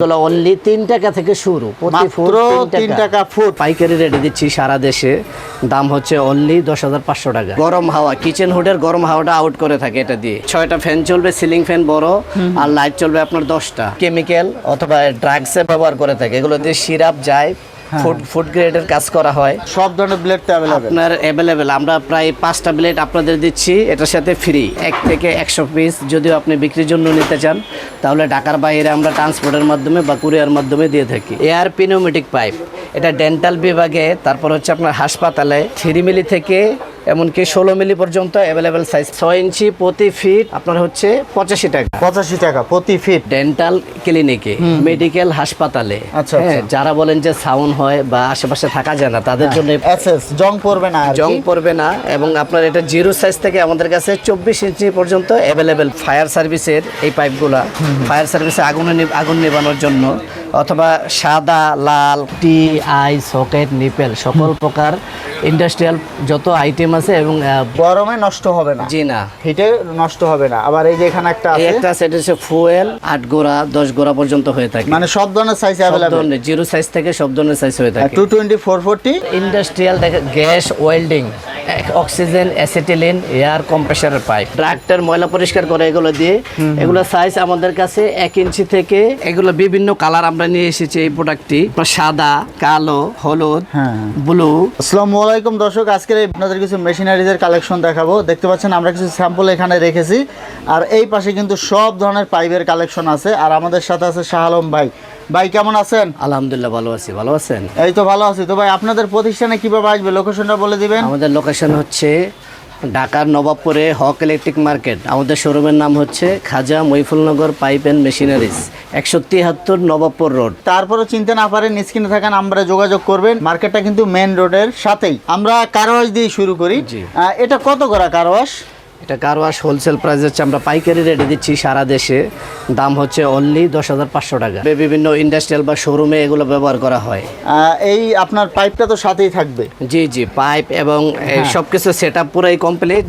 এগুলো অনলি তিন টাকা থেকে শুরু প্রতি ফুট তিন টাকা। ফুট পাইকারি রেটে দিচ্ছি সারা দেশে। দাম হচ্ছে অনলি দশ হাজার পাঁচশো টাকা। গরম হাওয়া কিচেন হুডের গরম হাওয়াটা আউট করে থাকে এটা দিয়ে। ছয়টা ফ্যান চলবে সিলিং ফ্যান বড় আর লাইট চলবে আপনার দশটা। কেমিক্যাল অথবা ড্রাগসে ব্যবহার করে থাকে। এগুলো দিয়ে সিরাপ যায় ফুড ফুড গ্রেডের কাজ করা হয়। সব ধরনের ব্লেড তো অ্যাভেলেবেল আপনার অ্যাভেলেবেল আমরা প্রায় পাঁচটা ব্লেড আপনাদের দিচ্ছি। এটার সাথে ফ্রি এক থেকে একশো পিস যদিও আপনি বিক্রির জন্য নিতে চান তাহলে ঢাকার বাইরে আমরা ট্রান্সপোর্টের মাধ্যমে বা কুরিয়ার মাধ্যমে দিয়ে থাকি। এয়ার পিনোমেটিক পাইপ এটা ডেন্টাল বিভাগে তারপর হচ্ছে আপনার হাসপাতালে থ্রি মিলি থেকে এমনকি ষোলো মিলি পর্যন্ত অ্যাভেলেবেল সাইজ ছয় ইঞ্চি প্রতি ফিট আপনার হচ্ছে পঁচাশি টাকা। পঁচাশি টাকা প্রতি ফিট ডেন্টাল ক্লিনিকে মেডিকেল হাসপাতালে। আচ্ছা, হ্যাঁ, আচ্ছা। যারা বলেন যে সাউন্ড হয় বা আশেপাশে থাকা যায় না তাদের জন্য এই এসএস জং পড়বে না। জং পড়বে না এবং আপনার এটা জিরো সাইজ থেকে আমাদের কাছে চব্বিশ ইঞ্চি পর্যন্ত অ্যাভেলেবেল ফায়ার সার্ভিসের এই পাইপগুলা ফায়ার সার্ভিসে আগুনে আগুন নেবানোর জন্য অথবা সাদা লাল টি আই সকেট নিপেল সকল প্রকার ইন্ডাস্ট্রিয়াল যত আইটেম আছে এবং গরমে নষ্ট হবে না। জি না। হিটে নষ্ট হবে না। আবার এই যে এখানে একটা আছে। একটা সেট হচ্ছে ফুয়েল 8 গোড়া দশ গোড়া পর্যন্ত হয়ে থাকে। মানে সব ধরনের সাইজ ধরনের জিরো সাইজ থেকে সব ধরনের সাইজ হয়ে থাকে। Two twenty four forty industrial gas welding oxygen acetylene air কম্প্রেসারের pipe tractor ময়লা পরিষ্কার করে এগুলো দিয়ে। এগুলো সাইজ আমাদের কাছে এক ইঞ্চি থেকে এগুলো বিভিন্ন কালার আমরা নিয়ে এসেছি এই প্রোডাক্টটি সাদা কালো হলুদ হ্যাঁ। ব্লু আসসালামু আলাইকুম দর্শক আজকে আপনাদের কিছু মেশিনারিজের কালেকশন দেখাবো। দেখতে পাচ্ছেন আমরা কিছু স্যাম্পল এখানে রেখেছি। আর এই পাশে কিন্তু সব ধরনের পাইপের কালেকশন আছে। আর আমাদের সাথে আছে শাহ আলম ভাই। ভাই কেমন আছেন? আলহামদুলিল্লাহ ভালো আছি। ভালো আছেন? এই তো ভালো আছি। তো ভাই আপনাদের প্রতিষ্ঠানে কীভাবে আসবে? লোকেশনটা বলে দিবেন। আমাদের লোকেশন হচ্ছে ঢাকার নবাবপুরে হক ইলেকট্রিক মার্কেট। আমাদের শোরুমের নাম হচ্ছে Khaja Moifulnagar pipe and machineries একশো তিয়াত্তর নবাবপুর রোড। তারপরে চিনতে না পারেন স্ক্রিনে থাকা নাম্বারে যোগাযোগ করবেন। মার্কেটটা কিন্তু মেন রোডের সাথেই। আমরা কারওয়াশ দিয়ে শুরু করি। আহ, এটা কত করা কারওয়াশ? এটা কারওয়াশ হোলসেল প্রাইস হচ্ছে আমরা পাইকারি রেটে দিচ্ছি সারা দেশে। দাম হচ্ছে অনলি দশ হাজার পাঁচশো টাকা। বিভিন্ন ইন্ডাস্ট্রিয়াল বা শোরুমে এগুলো ব্যবহার করা হয়। এই আপনার পাইপটা তো সাথেই থাকবে। জি জি পাইপ এবং সব কিছু সেট আপ পুরাই কমপ্লিট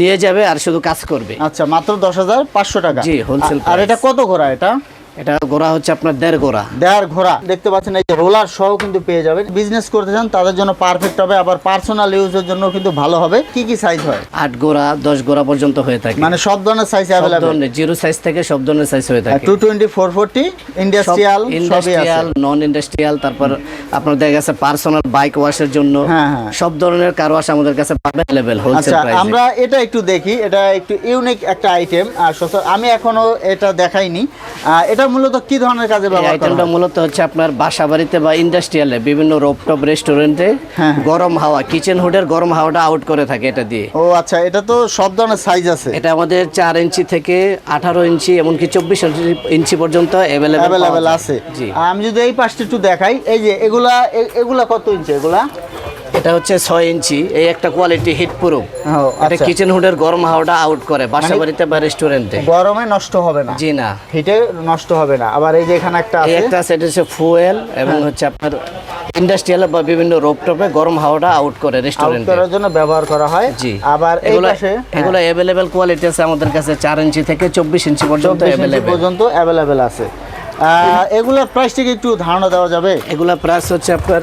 নিয়ে যাবে আর শুধু কাজ করবে। আচ্ছা মাত্র দশ হাজার পাঁচশো টাকা। জি, হোলসেল আর এটা কত ঘোরা এটা? এটা গোড়া হচ্ছে আপনার দেড় গোড়া। দেয়ার ঘোড়া। দেখতে পাচ্ছেন এই যে রোলার সহ কিন্তু পেয়ে যাবেন। বিজনেস করতে চান তাদের জন্য পারফেক্ট হবে আবার পার্সোনাল ইউজের জন্য কিন্তু ভালো হবে। কি কি সাইজ হয়? আট গোড়া দশ গোড়া পর্যন্ত হয়ে থাকে। মানে সব ধরনের সাইজ অ্যাভেলেবল জিরো সাইজ থেকে সব ধরনের সাইজ হয়ে থাকে। Two twenty four forty industrial industrial non industrial তারপর আপনার দেখা গেছে পার্সোনাল বাইক ওয়াশের জন্য। হ্যাঁ, হ্যাঁ। সব ধরনের কার ওয়াশ আমাদের কাছে অ্যাভেলেবেল হোলসেল আচ্ছা প্রাইসে আমরা এটা একটু দেখি এটা একটু ইউনিক একটা আইটেম আর আমি এখনও এটা দেখাইনি। আহ, এটা মূলত কি ধরনের কাজে ব্যবহার করা আইটেমটা হয়? মূলত হচ্ছে আপনার বাসা বাড়িতে বা ইন্ডাস্ট্রিয়ালে বিভিন্ন রোপটপ রেস্টুরেন্টে হ্যাঁ। গরম হাওয়া কিচেন হুডের গরম হাওয়াটা আউট করে থাকে এটা দিয়ে। ও আচ্ছা এটা তো সব ধরনের সাইজ আছে। এটা আমাদের চার ইঞ্চি থেকে আঠারো ইঞ্চি এমনকি চব্বিশ ইঞ্চি পর্যন্ত অ্যাভেলেবেল আছে। জি। আমি যদি এই পাশটা একটু দেখাই এই যে এগুলা এগুলা কত ইঞ্চি এগুলা? এটা হচ্ছে ছয় ইঞ্চি এই একটা কোয়ালিটি হিট প্রুফ এটা আচ্ছা। কিচেন হুডের গরম হাওয়াটা আউট করে বাসা মানে- বাড়িতে বা রেস্টুরেন্টে গরমে নষ্ট হবে না। জি না। হিটে নষ্ট হবে না। আবার এই যে এখানে একটা আছে। একটা সেট হচ্ছে ফুয়েল এবং হচ্ছে আপনার ইন্ডাস্ট্রিয়াল বা বিভিন্ন রোপটপে গরম হাওয়াটা আউট করে রেস্টুরেন্টে করার জন্য ব্যবহার করা হয়। জি। আবার এই এগুলো পাশে হ্যাঁ, এগুলো অ্যাভেলেবেল কোয়ালিটি আছে আমাদের কাছে চার ইঞ্চি থেকে চব্বিশ ইঞ্চি পর্যন্ত 24 পর্যন্ত অ্যাভেলেবেল আছে। এগুলোর প্রাইস থেকে একটু ধারণা দেওয়া যাবে? এগুলা প্রাইস হচ্ছে আপনার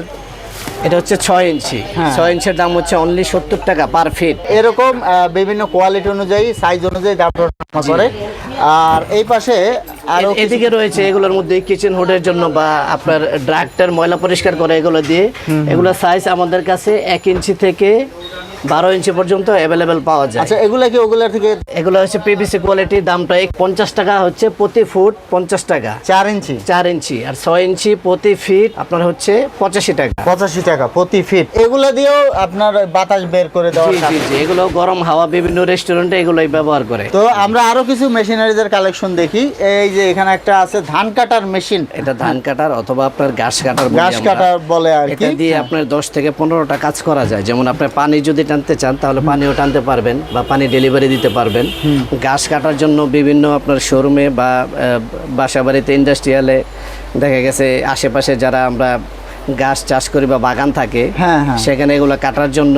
এটা হচ্ছে ছয় ইঞ্চি। হ্যাঁ। ছয় ইঞ্চির দাম হচ্ছে অনলি সত্তর টাকা পার ফিট এরকম বিভিন্ন কোয়ালিটি অনুযায়ী সাইজ অনুযায়ী দাম করে। আর এই পাশে আরও এদিকে রয়েছে এগুলোর মধ্যে কিচেন হুডের জন্য বা আপনার ড্রাগটার ময়লা পরিষ্কার করে এগুলো দিয়ে। এগুলো সাইজ আমাদের কাছে এক ইঞ্চি থেকে বারো ইঞ্চি পর্যন্ত অ্যাভেলেবেল পাওয়া যায়। আচ্ছা এগুলো কি ওগুলো থেকে? এগুলো হচ্ছে পিভিসি কোয়ালিটি দামটা এক পঞ্চাশ টাকা হচ্ছে প্রতি ফুট পঞ্চাশ টাকা। চার ইঞ্চি? চার ইঞ্চি। আর ছয় ইঞ্চি প্রতি ফিট আপনার হচ্ছে পঁচাশি টাকা। পঁচাশি টাকা প্রতি ফিট এগুলো দিয়েও আপনার বাতাস বের করে দেওয়া জি জি জি এগুলো গরম হাওয়া বিভিন্ন রেস্টুরেন্টে এগুলোই ব্যবহার করে। তো আমরা আরও কিছু মেশিনারিজের কালেকশন দেখি। এই যে এখানে একটা আছে ধান কাটার মেশিন এটা ধান কাটার অথবা আপনার ঘাস কাটার ঘাস কাটার বলে আর কি। দিয়ে আপনার দশ থেকে পনেরোটা কাজ করা যায়। যেমন আপনার পানি যদি টানতে চান তাহলে পানিও টানতে পারবেন বা পানি ডেলিভারি দিতে পারবেন। গাছ কাটার জন্য বিভিন্ন আপনার শোরুমে বা বাসা বাড়িতে ইন্ডাস্ট্রিয়ালে দেখা গেছে আশেপাশে যারা আমরা গাছ চাষ করি বা বাগান থাকে হ্যাঁ, হ্যাঁ। সেখানে এগুলো কাটার জন্য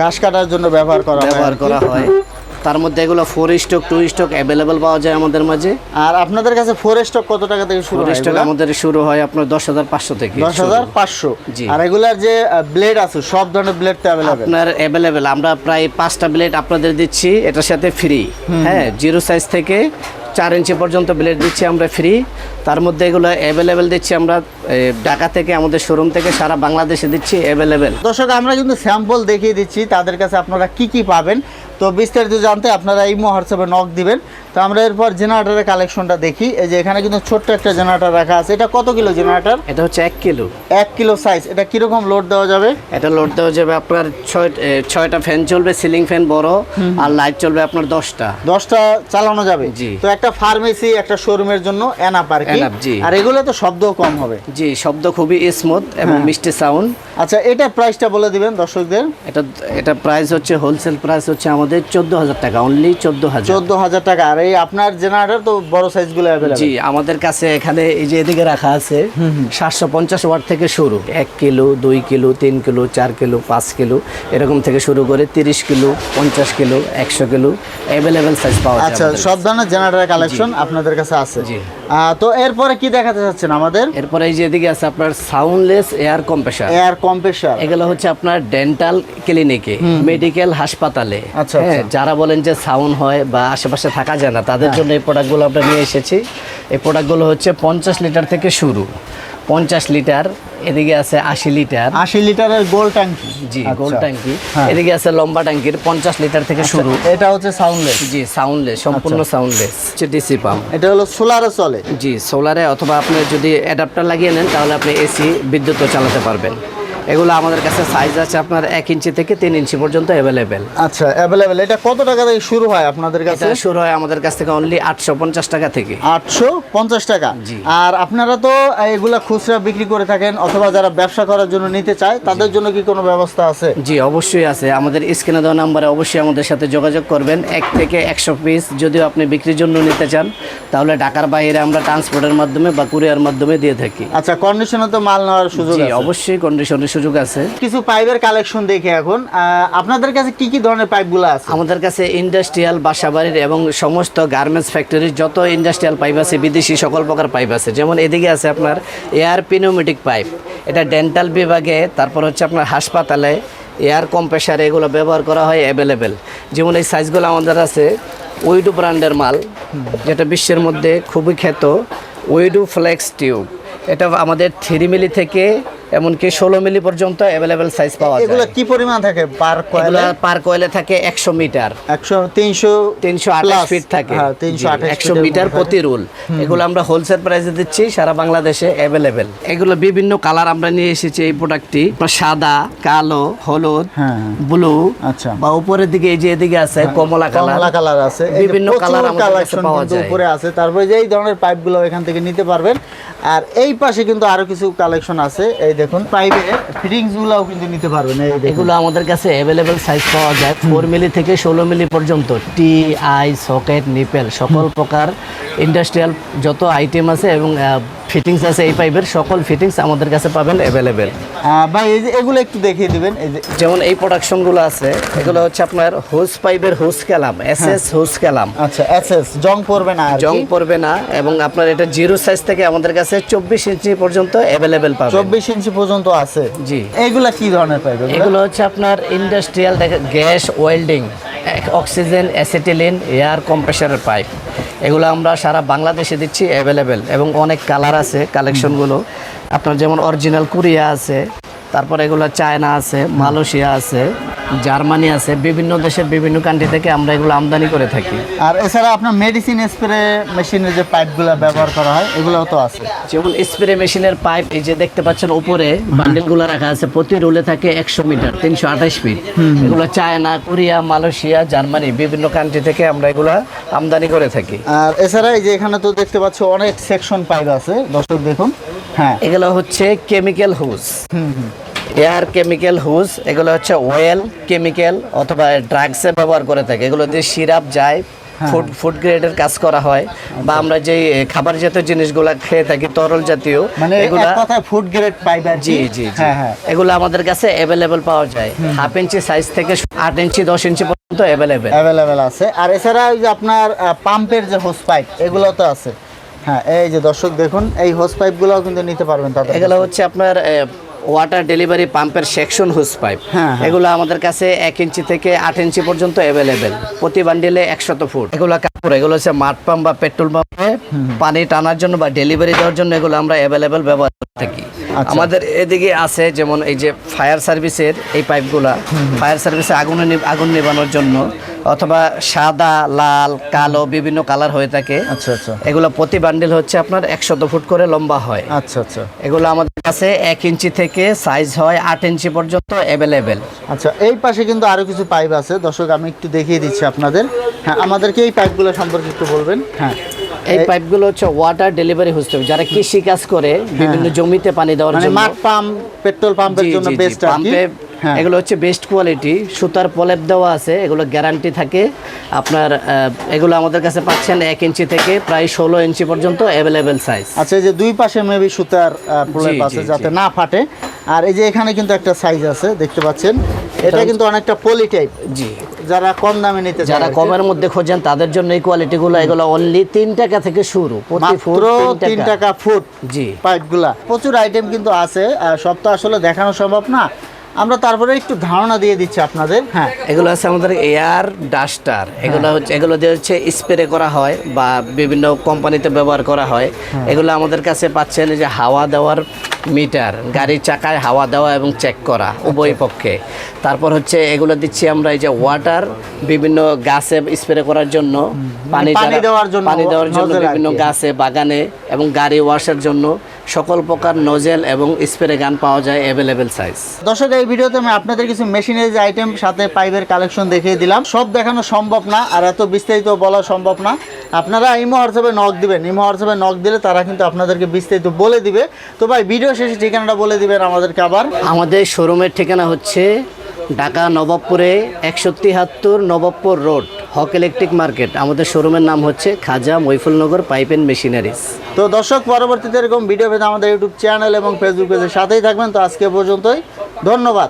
গাছ কাটার জন্য ব্যবহার করা ব্যবহার করা হয়। তার মধ্যে এগুলো four stock two stock available পাওয়া যায় আমাদের মাঝে। আর আপনাদের কাছে ফোর স্টক কত টাকা থেকে শুরু হয় স্টক আমাদের শুরু হয় আপনার দশ হাজার পাঁচশো থেকে দশ হাজার পাঁচশো। জি। আর এগুলার যে ব্লেড আছে সব ধরনের ব্লেড তো অ্যাভেলেবেল আপনার অ্যাভেলেবেল আমরা প্রায় পাঁচটা ব্লেড আপনাদের দিচ্ছি এটার সাথে ফ্রি হ্যাঁ জিরো সাইজ থেকে চার ইঞ্চি পর্যন্ত ব্লেড দিচ্ছি আমরা ফ্রি তার মধ্যে এগুলো অ্যাভেলেবেল দিচ্ছি আমরা ঢাকা থেকে আমাদের শোরুম থেকে সারা বাংলাদেশে দিচ্ছি অ্যাভেলেবেল দর্শক আমরা কিন্তু স্যাম্পল দেখিয়ে দিচ্ছি তাদের কাছে আপনারা কি কি পাবেন? তো বিস্তারিত জানতে আপনারা এই হোয়াটসঅ্যাপে নক দিবেন। তো আমরা এরপর জেনারেটারের কালেকশনটা দেখি। এই যে এখানে কিন্তু ছোট্ট একটা জেনারেটার রাখা আছে। এটা কত কিলো জেনারেটার এটা হচ্ছে এক কিলো। এক কিলো সাইজ এটা কীরকম লোড দেওয়া যাবে? এটা লোড দেওয়া যাবে আপনার ছয় ছয়টা ফ্যান চলবে সিলিং ফ্যান বড় আর লাইট চলবে আপনার দশটা। দশটা চালানো যাবে। জি। তো একটা ফার্মেসি একটা শোরুমের জন্য এনাপ আর কি। জি। আর এগুলো তো শব্দও কম হবে। জি শব্দ খুবই স্মুথ এবং হ্যাঁ। মিষ্টি সাউন্ড আচ্ছা এটা প্রাইসটা বলে দিবেন দর্শকদের। এটা এটা প্রাইস হচ্ছে হোলসেল প্রাইস হচ্ছে আমাদের চোদ্দ হাজার টাকা অনলি চোদ্দ হাজার। চোদ্দ হাজার টাকা। আর এই আপনার জেনারেটর তো বড় সাইজগুলো অ্যাভেলেবেল জি আমাদের কাছে এখানে এই যে এদিকে রাখা আছে সাতশো পঞ্চাশ ওয়াট থেকে শুরু। এক কিলো দুই কিলো তিন কিলো চার কিলো পাঁচ কিলো এরকম থেকে শুরু করে তিরিশ কিলো পঞ্চাশ কিলো একশো কিলো অ্যাভেলেবেল সাইজ পাওয়া আচ্ছা সব ধরনের জেনারেটর কালেকশন আপনাদের কাছে আছে। জি। তো এরপরে কি দেখাতে চাচ্ছেন আমাদের? এরপরে এই যে এদিকে আছে আপনার soundless air compressor air compressor এগুলো হচ্ছে আপনার ডেন্টাল ক্লিনিকে মেডিকেল হাসপাতালে। আচ্ছা, হ্যাঁ আচ্ছা। যারা বলেন যে সাউন্ড হয় বা আশেপাশে থাকা যায় না তাদের জন্য এই প্রোডাক্টগুলো আমরা নিয়ে এসেছি। এই প্রোডাক্টগুলো হচ্ছে পঞ্চাশ লিটার থেকে শুরু। পঞ্চাশ লিটার এদিকে আছে আশি লিটার। আশি লিটারের গোল ট্যাঙ্কি। জি আচ্ছা। গোল ট্যাঙ্কি। হ্যাঁ। এদিকে আছে লম্বা ট্যাঙ্কির পঞ্চাশ লিটার থেকে শুরু। এটা হচ্ছে সাউন্ডলেস জি সাউন্ডলেস সম্পূর্ণ সাউন্ডলেস ডিসি পাম্প এটা হলো সোলারে চলে। জি সোলারে অথবা আপনি যদি অ্যাডাপ্টার লাগিয়ে নেন তাহলে আপনি এসি বিদ্যুৎও চালাতে পারবেন। এগুলো আমাদের কাছে সাইজ আছে আপনার এক ইঞ্চি থেকে তিন ইঞ্চি পর্যন্ত অ্যাভেলেবেল আচ্ছা অ্যাভেলেবেল এটা কত টাকা থেকে শুরু হয় আপনাদের কাছে? শুরু হয় আমাদের কাছ থেকে অনলি আটশো পঞ্চাশ টাকা থেকে। আটশো পঞ্চাশ টাকা? জি। আর আপনারা তো এগুলা খুচরা বিক্রি করে থাকেন অথবা যারা ব্যবসা করার জন্য নিতে চায় তাদের জন্য কি কোনো ব্যবস্থা আছে? জি অবশ্যই আছে। আমাদের স্ক্রিনে দেওয়া নাম্বারে অবশ্যই আমাদের সাথে যোগাযোগ করবেন। এক থেকে একশো পিস যদিও আপনি বিক্রির জন্য নিতে চান তাহলে ঢাকার বাইরে আমরা ট্রান্সপোর্টের মাধ্যমে বা কুরিয়ার মাধ্যমে দিয়ে থাকি। আচ্ছা কন্ডিশনে তো মাল নেওয়ার সুযোগ অবশ্যই কন্ডিশনের সুযোগ আছে। কিছু পাইপের কালেকশন দেখে এখন। আপনাদের কাছে কি কি ধরনের পাইপগুলো আছে? আমাদের কাছে ইন্ডাস্ট্রিয়াল বাসাবাড়ির এবং সমস্ত গার্মেন্টস ফ্যাক্টরির যত ইন্ডাস্ট্রিয়াল পাইপ আছে বিদেশি সকল প্রকার পাইপ আছে। যেমন এদিকে আছে আপনার এয়ার পিনোমেটিক পাইপ এটা ডেন্টাল বিভাগে তারপর হচ্ছে আপনার হাসপাতালে এয়ার কম্প্রেসার এগুলো ব্যবহার করা হয় অ্যাভেলেবেল যেমন এই সাইজগুলো আমাদের আছে ওইডু ব্র্যান্ডের মাল যেটা বিশ্বের মধ্যে খুবই খ্যাত ওইডু ফ্লেক্স টিউব এটা আমাদের থ্রি মিলি থেকে এমনকি ষোলো মিলি পর্যন্ত অ্যাভেলেবেল সাইজ পাওয়া এগুলো যায় কি পরিমাণ থাকে পার এগুলো পার কয়েলে থাকে একশো মিটার। একশো তিনশো তিনশো আঠাশ ফিট থাকে। হ্যাঁ একশো মিটার প্রতি রুল এগুলো আমরা হোলসেল প্রাইসে দিচ্ছি সারা বাংলাদেশে অ্যাভেলেবেল এগুলো বিভিন্ন কালার আমরা নিয়ে এসেছি এই প্রোডাক্টটি সাদা কালো হলুদ হ্যাঁ। ব্লু আচ্ছা। বা উপরের দিকে এই যে এদিকে আছে কমলা কালার কমলা কালার আছে। বিভিন্ন কালার কালেকশন পাওয়া কিন্তু যায়। উপরে আছে। তারপরে যে এই ধরনের পাইপগুলো এখান থেকে নিতে পারবেন। আর এই পাশে কিন্তু আরও কিছু কালেকশন আছে। এই দেখুন। পাইবে ফিটিংস গুলাও কিন্তু নিতে পারবেন এগুলো আমাদের কাছে অ্যাভেলেবেল সাইজ পাওয়া যায় ফোর মিলি থেকে ষোলো মিলি পর্যন্ত। টি আই সকেট নিপেল সকল প্রকার ইন্ডাস্ট্রিয়াল যত আইটেম আছে এবং ফিটিংস আছে এই পাইপের সকল ফিটিংস আমাদের কাছে পাবেন অ্যাভেলেবেল ভাই এই যে এগুলো একটু দেখিয়ে দিবেন এই যে যেমন এই প্রোডাকশনগুলো আছে এগুলো হচ্ছে আপনার হোস পাইপের হোস ক্যালাম এস এস হোস ক্যালাম আচ্ছা এসএস জং পড়বে না জং পড়বে না এবং আপনার এটা জিরো সাইজ থেকে আমাদের কাছে চব্বিশ ইঞ্চি পর্যন্ত অ্যাভেলেবেল পাবেন। চব্বিশ ইঞ্চি পর্যন্ত আছে? জি। এগুলো কি ধরনের পাইপ এগুলো? হচ্ছে আপনার industrial gas welding oxygen acetylene air কম্প্রেসারের pipe এগুলো আমরা সারা বাংলাদেশে দিচ্ছি অ্যাভেলেবেল এবং অনেক কালার আছে কালেকশনগুলো আপনার যেমন অরিজিনাল কোরিয়া আছে, তারপর এগুলো চায়না আছে মালয়েশিয়া আছে। জার্মানি আছে বিভিন্ন দেশের বিভিন্ন কান্ট্রি থেকে আমরা এগুলো আমদানি করে থাকি। আর এছাড়া আপনার মেডিসিন স্প্রে মেশিনের যে পাইপগুলো ব্যবহার করা হয় এগুলোও তো আছে। যেমন স্প্রে মেশিনের পাইপ এই যে দেখতে পাচ্ছেন উপরে বান্ডেলগুলো রাখা আছে প্রতি রোলে থাকে একশো মিটার তিনশো আঠাশ ফিট এগুলো চায়না কোরিয়া মালয়েশিয়া জার্মানি বিভিন্ন কান্ট্রি থেকে আমরা এগুলো আমদানি করে থাকি। আর এছাড়া এই যে এখানে তো দেখতে পাচ্ছ অনেক সেকশন পাইপ আছে দর্শক দেখুন। হ্যাঁ। এগুলো হচ্ছে chemical hose air chemical hose এগুলো হচ্ছে ওয়েল কেমিক্যাল অথবা ড্রাগসে ব্যবহার করে থাকে। এগুলো দিয়ে সিরাপ যায় ফুড ফুড গ্রেডের কাজ করা হয়। বা আমরা যে খাবার জাতীয় জিনিসগুলো খেয়ে থাকি তরল জাতীয় মানে এগুলা কথায় ফুড গ্রেড পাইপ জি জি জি। হ্যাঁ হ্যাঁ। এগুলো আমাদের কাছে অ্যাভেলেবেল পাওয়া যায়। হাফ ইঞ্চি সাইজ থেকে আট ইঞ্চি দশ ইঞ্চি পর্যন্ত অ্যাভেলেবেল অ্যাভেলেবেল আছে। আর এছাড়া ওই যে আপনার পাম্পের যে হোস পাইপ এগুলো তো আছে। হ্যাঁ এই যে দর্শক দেখুন এই হোস পাইপগুলোও কিন্তু নিতে পারবেন তাদের এগুলো হচ্ছে আপনার ওয়াটার ডেলিভারি পাম্পের সেকশন হুস পাইপ। এগুলো আমাদের কাছে এক ইঞ্চি থেকে আট ইঞ্চি পর্যন্ত অ্যাভেলেবেল প্রতি বান্ডিলে একশত ফুট এগুলো কাপড় এগুলো হচ্ছে মাঠ পাম্প বা পেট্রোল পাম্পে পানি টানার জন্য বা ডেলিভারি দেওয়ার জন্য এগুলো আমরা অ্যাভেলেবেল ব্যবহার করে থাকি। আমাদের এদিকে আছে যেমন এই যে ফায়ার সার্ভিসের এই পাইপগুলা ফায়ার সার্ভিসে আগুন আগুন নেবানোর জন্য অথবা সাদা লাল কালো বিভিন্ন কালার হয়ে থাকে। আচ্ছা আচ্ছা। এগুলো প্রতি বান্ডিল হচ্ছে আপনার একশত ফুট করে লম্বা হয়। আচ্ছা আচ্ছা। এগুলো আমাদের কাছে এক ইঞ্চি থেকে সাইজ হয় আট ইঞ্চি পর্যন্ত অ্যাভেলেবেল আচ্ছা এই পাশে কিন্তু আরও কিছু পাইপ আছে। দর্শক আমি একটু দেখিয়ে দিচ্ছি আপনাদের। হ্যাঁ আমাদেরকে এই পাইপগুলো সম্পর্কে একটু বলবেন। হ্যাঁ। এই পাইপগুলো হচ্ছে ওয়াটার ডেলিভারি হোস্টেল যারা কৃষি কাজ করে বিভিন্ন জমিতে পানি দেওয়ার মানে জন্য। মাঠ পাম্প পেট্রোল পাম্পের জন্য বেস্ট আর কি। পাম্পে হ্যাঁ। এগুলো হচ্ছে বেস্ট কোয়ালিটি সুতার প্রলেপ দেওয়া আছে এগুলো গ্যারান্টি থাকে। আপনার এগুলো আমাদের কাছে পাচ্ছেন এক ইঞ্চি থেকে প্রায় ষোলো ইঞ্চি পর্যন্ত অ্যাভেলেবেল সাইজ আচ্ছা এই যে দুই পাশে মেবি সুতার প্রলেপ আছে যাতে না ফাটে। আর এই যে এখানে কিন্তু একটা সাইজ আছে দেখতে পাচ্ছেন। এটা কিন্তু অনেকটা পলি টাইপ জি। যারা কম দামে নিতে যারা। কমের মধ্যে খোঁজেন তাদের জন্য এই কোয়ালিটি গুলো এগুলো অনলি তিন টাকা থেকে শুরু প্রতি ফুট তিন টাকা। ফুট জি। পাইপ পাইপগুলা প্রচুর আইটেম কিন্তু আছে আর সব তো আসলে দেখানো সম্ভব না। আমরা তারপরে একটু ধারণা দিয়ে দিচ্ছি আপনাদের। হ্যাঁ। এগুলো আছে আমাদের এয়ার ডাস্টার। এগুলো হচ্ছে এগুলো দিয়ে হচ্ছে স্প্রে করা হয় বা বিভিন্ন কোম্পানিতে ব্যবহার করা হয় এগুলো আমাদের কাছে পাচ্ছেন যে হাওয়া দেওয়ার মিটার গাড়ির চাকায় হাওয়া দেওয়া এবং চেক করা উভয় পক্ষে। তারপর হচ্ছে এগুলো দিচ্ছি আমরা এই যে ওয়াটার বিভিন্ন গাছে স্প্রে করার জন্য পানি পানি দেওয়ার জন্য পানি দেওয়ার জন্য বিভিন্ন গাছে বাগানে এবং গাড়ি ওয়াশের জন্য সকল প্রকার নজেল এবং স্প্রে গান পাওয়া যায় অ্যাভেলেবেল সাইজ দর্শক এই ভিডিওতে আমি আপনাদের কিছু মেশিনারিজ আইটেম সাথে পাইপের কালেকশন দেখিয়ে দিলাম। সব দেখানো সম্ভব না আর এত বিস্তারিত বলা সম্ভব না। আপনারা ইমো হোয়াটসঅ্যাপে নক দিবেন। ইমো হোয়াটসঅ্যাপে নক দিলে তারা কিন্তু আপনাদেরকে বিস্তারিত বলে দিবে। তো ভাই ভিডিও শেষে ঠিকানাটা বলে দিবেন আমাদেরকে আবার। আমাদের শোরুমের ঠিকানা হচ্ছে ঢাকা নবাবপুরে একশো তিহাত্তর Nawabpur road. Haque electric market. আমাদের শোরুমের নাম হচ্ছে Khaja Moifulnagar pipe and machineries. তো দর্শক, পরবর্তীতে এরকম ভিডিও পেতে আমাদের ইউটিউব চ্যানেল এবং ফেসবুক পেজের সাথেই থাকবেন। তো আজকে পর্যন্তই। ধন্যবাদ।